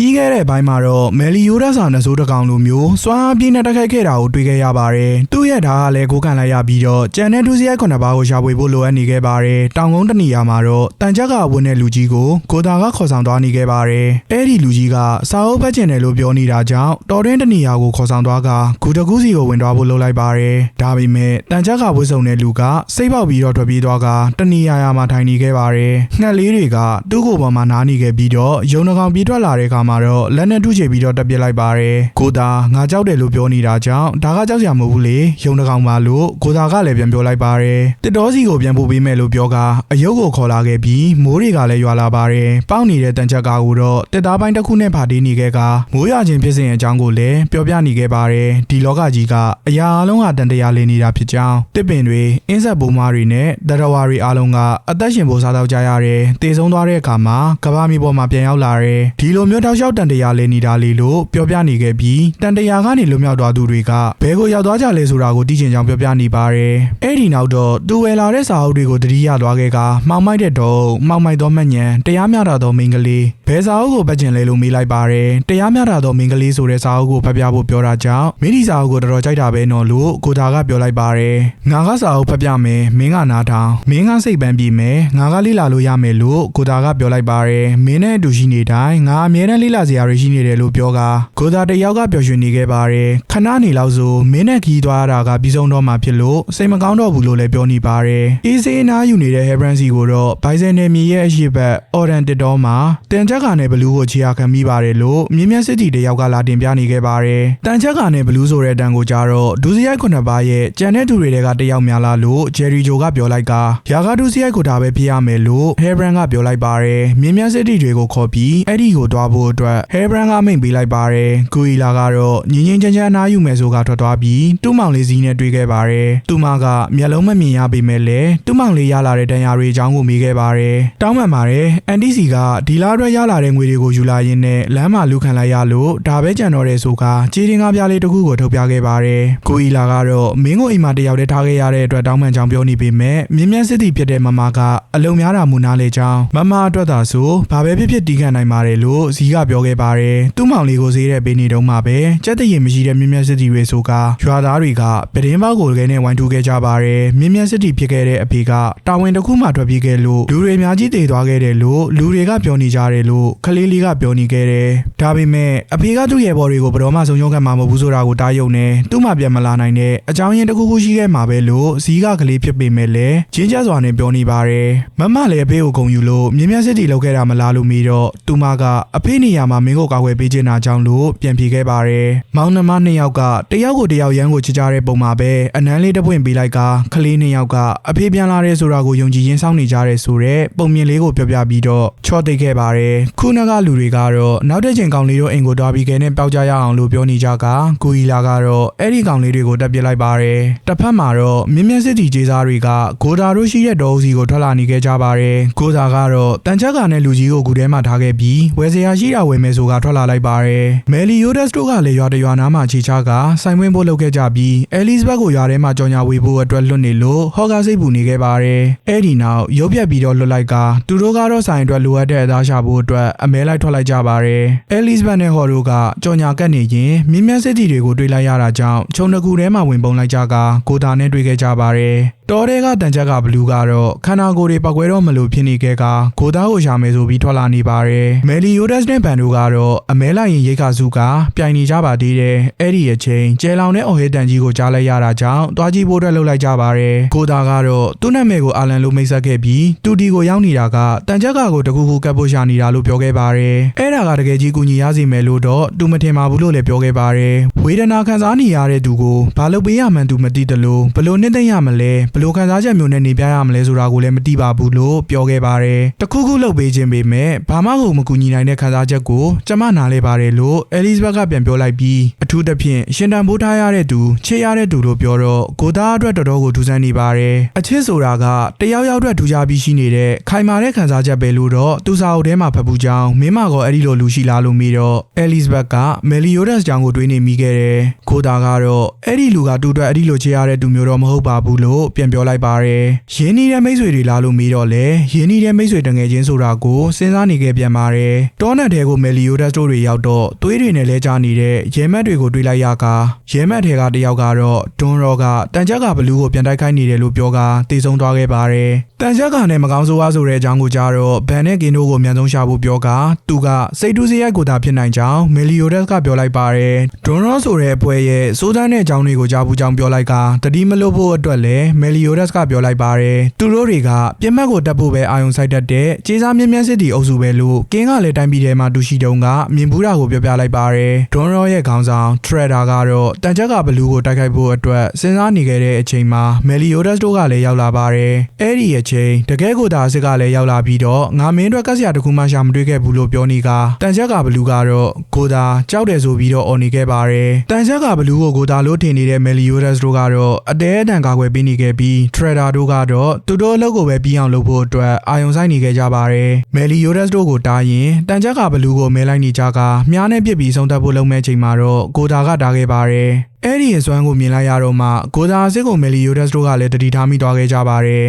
ပြီးခဲ့တဲ့ဘိုင်းမှာတော့မယ်လီယိုဒဆာနဆိုးတစ်ကောင်လိုမျိုးစွမ်းအားပြင်းနဲ့တက်ခိုက်ခဲ့တာကိုတွေ့ခဲ့ရပါတယ်သူ့ရဲ့ဓာတ်ကလည်းကိုးကန်လိုက်ရပြီးတော့ကြံတဲ့ဒုစရိုက်ခုနှစ်ပါးကိုရှာဖွေဖို့လိုအပ်နေခဲ့ပါတယ်တောင်ကုန်းတနေရာမှာတော့တန်ချက်ကဝင်တဲ့လူကြီးကိုကိုတာကခေါ်ဆောင်သွားနေခဲ့ပါတယ်အဲ့ဒီလူကြီးကစာအုပ်ဖတ်ကျင်တယ်လို့ပြောနေတာကြောင့်တော်တွင်းတနေရာကိုခေါ်ဆောင်သွားကဂူတကူးစီကိုဝင်သွားဖို့လုပ်လိုက်ပါတယ်ဒါပေမဲ့တန်ချက်ကဝှစ်စုံတဲ့လူကစိတ်ပေါက်ပြီးတော့ထွက်ပြေးသွားကတနေရာရာမှာထိုင်နေခဲ့ပါတယ်ငှက်လေးတွေကသူ့ကိုယ်ပေါ်မှာနားနေခဲ့ပြီးတော့ယုံနှကောင်ပြေးထွက်လာတဲ့အခါမှာတော့လက်နဲ့ထုချေပြီးတော့တက်ပြစ်လိုက်ပါတယ်ကိုတာငါကြောက်တယ်လို့ပြောနေတာကြောင့်ဒါကကြောက်စရာမဟုတ်ဘူးလေယုံနှကောင်ပါလို့ကိုတာကလည်းပြန်ပြောလိုက်ပါတယ်တစ်တော်စီကိုပြန်ပို့ပေးမယ်လို့ပြောကအယုတ်ကိုခေါ်လာခဲ့ပြီးမိုးတွေကလည်းရွာလာပါတယ်ပေါက်နေတဲ့တန်ချက်ကားကိုတော့တစ်သားပိုင်းတစ်ခုနဲ့ဖာတီးနေခဲ့ကမိုးရွာခြင်းဖြစ်စဉ်အကြောင်းကိုလည်းပြောပြနေခဲ့ပါတယ်ဒီလောကကြီးကအရာအလုံးဟာတန်တရားလေးနေတာဖြစ်ကြောင်းတစ်ပင်တွေအင်းဆက်ဘုံမားတွေနဲ့တရဝါတွေအားလုံးကအသက်ရှင်ဖို့စားတော့ကြရတယ်တည်ဆုံးသွားတဲ့အခါမှာကဘာမီပေါ်မှာပြန်ရောက်လာတယ်ဒီလိုမျိုးတောက်လျှောက်တန်တရားလေးနေတာလေးလို့ပြောပြနေခဲ့ပြီးတန်တရားကနေလွတ်မြောက်သွားသူတွေကဘယ်ကိုရောက်သွားကြလဲဆိုတာကိုသိချင်ကြောင်းပြောပြနေပါတယ်အဲ့ဒီနောက်တော့သူဝယ်လာတဲ့စာအုပ်တွေကိုတတိယသွားခဲ့ကမှောင်မိုက်တဲ့တော့မှောင်မိုက်သောမညံတရားမျှတသောမိန်းကလေးဘယ်စာအုပ်ကိုပတ်ကျင်လဲလို့မေးလိုက်ပါတယ်တရားမျှတသောမိန်းကလေးဆိုတဲ့စာအုပ်ကိုဖတ်ပြဖို့ပြောတာကြောင့်မင်းဒီစာအုပ်ကိုတော်တော်ကြိုက်တာပဲနော်လို့ကိုတာကပြောလိုက်ပါတယ်ငါကစာအုပ်ဖတ်ပြမယ်မင်းကနားထောင်မင်းကစိတ်ပန်းပြီးမယ်ငါကလေ့လာလို့ရမယ်လို့ကိုတာကပြောလိုက်ပါတယ်မင်းနဲ့အတူရှိနေတိုင်းငါအမြဲတမ်းလေ့လာစရာတွေရှိနေတယ်လို့ပြောကကိုတာတယောက်ကပျော်ရွှင်နေခဲ့ပါတယ်ခဏနေလောက်ဆိုမင်းနဲ့ခီးသွားရတာကပြီးဆုံးတော့မှဖြစ်လို့စိတ်မကောင်းတော့ဘူးလို့လည်းပြောနေပါတယ်အေးစေးနားယူနေတဲ့ Hebrancy ကိုတော့ဘိုင်ဇန်နယ်မြေရဲ့အရှိတ်ဘက် Oran တစ်တော်မှာတန်ချက်ကနဲ့ဘလူးကိုခြေရခံမိပါတယ်လို့မြင်းမြတ်စစ်တီတယောက်ကလာတင်ပြနေခဲ့ပါတယ်တန်ချက်ကနဲ့ဘလူးဆိုတဲ့အတန်ကိုကြတော့ဒုစရိုက်ခုနှစ်ပါးရဲ့ကြံတဲ့သူတွေကတယောက်များလားလို့ဂျယ်ရီဂျိုကပြောလိုက်ကယာကဒုစရိုက်ကိုဒါပဲဖြစ်ရမယ်လို့ Hebran ကပြောလိုက်ပါတယ်မြင်းမြတ်စစ်တီတွေကိုခေါ်ပြီးအဲ့ဒီကိုတွားဖို့အတွက် Hebran ကမိန့်ပေးလိုက်ပါတယ်ကူအီလာကတော့ငင်းငင်းချမ်းချမ်းအနားယူမယ်ဆိုကထွက်သွားပြီးတူးမောင်လေးစီးနဲ့တွေ့ခဲ့ပါတယ်တူမကမျက်လုံးမမြင်ရပေမဲ့လည်းတူးမောင်လေးရလာတဲ့တန်ရာတွေအကြောင်းကိုမေးခဲ့ပါတယ်တောင်းပန်ပါတယ်အန်တီစီကဒီလားအတွက်ရလာတဲ့ငွေတွေကိုယူလာရင်းနဲ့လမ်းမှာလူခံလိုက်ရလို့ဒါပဲကြံတော့တဲ့ဆိုကကြေးတင်ကားပြားလေးတစ်ခုကိုထုတ်ပြခဲ့ပါတယ်ကိုအီလာကတော့မင်းကိုအိမ်မှာတယောက်တည်းထားခဲ့ရတဲ့အတွက်တောင်းပန်ကြောင်းပြောနေပေမဲ့မြင်းမြတ်စစ်တီဖြစ်တဲ့မမကအလုံများတာမူနာလေကြောင်းမမအတွက်သာဆိုဘာပဲဖြစ်ဖြစ်တီးခံနိုင်ပါတယ်လို့ဇီကပြောခဲ့ပါတယ်တူးမောင်လေးကိုဈေးတဲ့ပေးနေတုန်းမှာပဲကြက်တရင်မရှိတဲ့မြင်းမြတ်စစ်တီတွေဆိုကရွာသားတွေကပဒင်းပေါက်ကိုခဲနဲ့ဝိုင်းထူခဲ့ကြပါတယ်မြင်းမြတ်စစ်တီဖြစ်ခဲ့တဲ့အဖေကတာဝန်တစ်ခုမှထွက်ပြေးခဲ့လို့လူတွေအများကြီးတည်သွားခဲ့တယ်လို့လူတွေကပြောနေကြတယ်လို့ခလေးလေးကပြောနေခဲ့တယ်ဒါပေမဲ့အဖေကသူ့ရဲ့ဘော်တွေကိုဘယ်တော့မှဆုံးရှုံးခံမှာမဟုတ်ဘူးဆိုတာကိုတားယုံနေသူ့မှပြန်မလာနိုင်တဲ့အကြောင်းရင်းတစ်ခုခုရှိခဲ့မှာပဲလို့ဇီးကကလေးဖြစ်ပေမဲ့လည်းချင်းကျစွာနဲ့ပြောနေပါတယ်မမလည်းအဖေကိုဂုံယူလို့မြင်းမြတ်စစ်တီလောက်ခဲ့တာမလားလို့မေးတော့သူမကအဖေနေရာမှာမင်းကိုကာကွယ်ပေးချင်တာကြောင့်လို့ပြန်ပြေခဲ့ပါတယ်မောင်နှမနှစ်ယောက်ကတယောက်ကိုတယောက်ရမ်းကိုချစ်ကြတဲ့ပုံမှာပဲအနမ်းလေးတစ်ပွင့်ပေးလိုက်ကကလေးနှစ်ယောက်ကအဖေပြန်လာတဲ့ဆိုတာကိုယုံကြည်ရင်းစောင့်နေကြတဲ့ဆိုတဲ့ပုံမြင်လေးကိုပြောပြပြီးတော့ချော့သိပ်ခဲ့ပါတယ်ခုနကလူတွေကတော့နောက်တစ်ချိန်ကောင်လေးတို့အိမ်ကိုတွားပြီးခဲနဲ့ပျောက်ကြရအောင်လို့ပြောနေကြကကိုအီလာကတော့အဲ့ဒီကောင်လေးတွေကိုတက်ပစ်လိုက်ပါတယ်တစ်ဖက်မှာတော့မြင်းမြတ်စစ်တီကျေးစားတွေကဂိုဒါတို့ရှိတဲ့ဒေါ်ဦးစီကိုထွက်လာနေခဲ့ကြပါတယ်ဂိုဒါကတော့တန်ချက်ကနဲ့လူကြီးကိုဂူထဲမှာထားခဲ့ပြီးဝယ်စရာရှိတာဝယ်မယ်ဆိုတာထွက်လာလိုက်ပါတယ်မယ်လီယိုဒက်စ်တို့ကလည်းရွာတရွာနားမှာခြေချကဆိုင်ဝင်းဖို့လုပ်ခဲ့ကြပြီးအဲလီဇဘက်ကိုရွာထဲမှာကြော်ညာဝေဖို့အတွက်လွတ်နေလို့ဟော့ကာစိတ်ပူနေခဲ့ပါတယ်အဲ့ဒီနောက်ရုပ်ပြက်ပြီးတော့လွတ်လိုက်ကသူတို့ကတော့ဆိုင်အတွက်လိုအပ်တဲ့အသားရှာဖို့အတွက်အမဲလိုက်ထွက်လိုက်ကြပါတယ်အဲလီဇဘက်နဲ့ဟော်တို့ကကြော်ညာကတ်နေရင်မြင်းမြတ်စစ်တီတွေကိုတွေးလိုက်ရတာကြောင့်ခြုံတစ်ခုထဲမှာဝင်ပုံလိုက်ကြကကိုတာနဲ့တွေ့ခဲ့ကြပါတယ်တော်တဲ့ကတန်ချက်ကဘလူးကတော့ခန္ဓာကိုယ်တွေပောက်ကွဲတော့မလို့ဖြစ်နေခဲ့ကကိုသားကိုရှာမယ်ဆိုပြီးထွက်လာနေပါတယ်။မယ်လီယိုဒက်စ်နဲ့ဘန်တို့ကတော့အမဲလိုက်ရင်ရိတ်ခါစုကပြိုင်နေကြပါသေးတယ်။အဲ့ဒီအချိန်ကျဲလောင်တဲ့အော်ဟစ်တန်ကြီးကိုကြားလိုက်ရတာကြောင့်တွားကြည့်ဖို့အတွက်လှုပ်လိုက်ကြပါတယ်။ကိုသားကတော့သူ့နာမည်ကိုအာလန်လို့မိတ်ဆက်ခဲ့ပြီးတူတီကိုရောက်နေတာကတန်ချက်ကကိုတကူကူကပ်ဖို့ရှာနေတာလို့ပြောခဲ့ပါတယ်။အဲ့ဒါကတကယ်ကြီးကူညီရစီမယ်လို့တော့သူမထင်ပါဘူးလို့လည်းပြောခဲ့ပါတယ်။ဝေဒနာခံစားနေရတဲ့သူကိုဘာလို့ပေးရမှန်းသူမသိတယ်လို့ဘလို့နှစ်သိမ့်ရမလဲဘလို့ခံစားချက်မျိုးနဲ့နေပြရမလဲဆိုတာကိုလည်းမသိပါဘူးလို့ပြောခဲ့ပါတယ်။တခုခုလုပ်ပေးခြင်းပေမဲ့ဘာမှကိုမကူညီနိုင်တဲ့ခံစားချက်ကိုကျမနားလဲပါတယ်လို့အဲလီဇဘက်ကပြန်ပြောလိုက်ပြီးအထူးသဖြင့်ရှင်တန်ဖိုးထားရတဲ့သူချစ်ရတဲ့သူလို့ပြောတော့ကိုသားအတွက်တော်တော်ကိုထူးဆန်းနေပါတယ်။အချစ်ဆိုတာကတယောက်ယောက်အတွက်ထူးခြားပြီးရှိနေတဲ့ခိုင်မာတဲ့ခံစားချက်ပဲလို့တော့သူစာအုပ်ထဲမှာဖတ်ပူးကြောင်းမင်းမကောအဲ့ဒီလိုလူရှိလားလို့မေးတော့အဲလီဇဘက်ကမယ်လီယိုဒက်စ်ကြောင့်ကိုတွေးနေမိခဲ့တယ်။ကိုသားကတော့အဲ့ဒီလူကတူအတွက်အဲ့ဒီလိုချစ်ရတဲ့သူမျိုးတော့မဟုတ်ပါဘူးလို့ပြန်ပြောလိုက်ပါတယ်။ရင်းနှီးတဲ့မိတ်ဆွေတွေလားလို့မေးတော့လေရင်းနှီးတဲ့မိတ်ဆွေတငယ်ချင်းဆိုတာကိုစဉ်းစားနေခဲ့ပြန်ပါတယ်။တောနတ်တဲကိုမယ်လီယိုဒတ်တို့တွေရောက်တော့သွေးတွေနဲ့လဲကြနေတဲ့ရဲမက်တွေကိုတွေးလိုက်ရကာရဲမက်ထဲကတယောက်ကတော့ဒွန်ရောကတန်ချက်ကဘလူးကိုပြန်တိုက်ခိုက်နေတယ်လို့ပြောကာတည်ဆုံသွားခဲ့ပါတယ်တန်ချက်ကနဲ့မကောင်းဆိုးဝါးဆိုတဲ့အကြောင်းကိုကြားတော့ဘန်နဲ့ကင်တို့ကိုအမြန်ဆုံးရှာဖို့ပြောကာသူကစိတ်တူးစရိုက်ကိုသာဖြစ်နိုင်ကြောင်းမယ်လီယိုဒတ်ကပြောလိုက်ပါတယ်ဒွန်ရောဆိုတဲ့အဖွဲ့ရဲ့စိုးစမ်းတဲ့အကြောင်းတွေကိုကြားဘူးကြောင်းပြောလိုက်ကာတတိမလို့ဖို့အတွက်လည်းမယ်လီယိုဒတ်ကပြောလိုက်ပါတယ်သူတို့တွေကပြက်မှတ်ကိုတက်ဖို့ပဲအာယုံဆိုင်တတ်တဲ့ကြေးစားမြင်းမြန်းစစ်တီအုပ်စုပဲလို့ကင်းကလည်းတိုင်းပြည်ထဲမှာတူရှိတုံးကမြင်ဘူးတာကိုပြောပြလိုက်ပါတယ်ဒွန်ရောရဲ့ခေါင်းဆောင်ထရက်ဒါကတော့တန်ချက်ကဘလူးကိုတိုက်ခိုက်ဖို့အတွက်စဉ်းစားနေခဲ့တဲ့အချိန်မှာမယ်လီယိုဒတ်တို့ကလည်းရောက်လာပါတယ်အဲ့ဒီအချိန်တကယ်ကိုဒါအစ်စ်ကလည်းရောက်လာပြီးတော့ငါမင်းအတွက်ကက်စရာတစ်ခုမှရှာမတွေ့ခဲ့ဘူးလို့ပြောနေကတန်ချက်ကဘလူးကတော့ကိုဒါကြောက်တယ်ဆိုပြီးတော့អော်နေခဲ့ပါတယ်တန်ချက်ကဘလူးကိုကိုဒါလို့ထင်နေတဲ့မယ်လီယိုဒတ်တို့ကတော့အတဲအတန်ကာကွယ်ပေးနေခဲ့ပြီးထရက်ဒါတို့ကတော့သူတို့အလုပ်ကိုပဲပြီးအောင်လုပ်ဖို့အတွက်အာယုံဆိုင်နေခဲ့ကြပါတယ်မယ်လီယိုဒတ်တို့ကိုတားရင်တန်ချက်ကဘလူးကိုမဲလိုက်နေကြကမြားနဲ့ပြစ်ပြီးဆုံးသက်ဖို့လုပ်မဲ့ချိန်မှာတော့ကိုဒါကတားခဲ့ပါတယ်အဲ့ဒီအစွမ်းကိုမြင်လိုက်ရတော့မှကိုဒါအစ်စ်ကိုမယ်လီယိုဒတ်တို့ကလည်းတတိထားမိသွားခဲ့ကြပါတယ်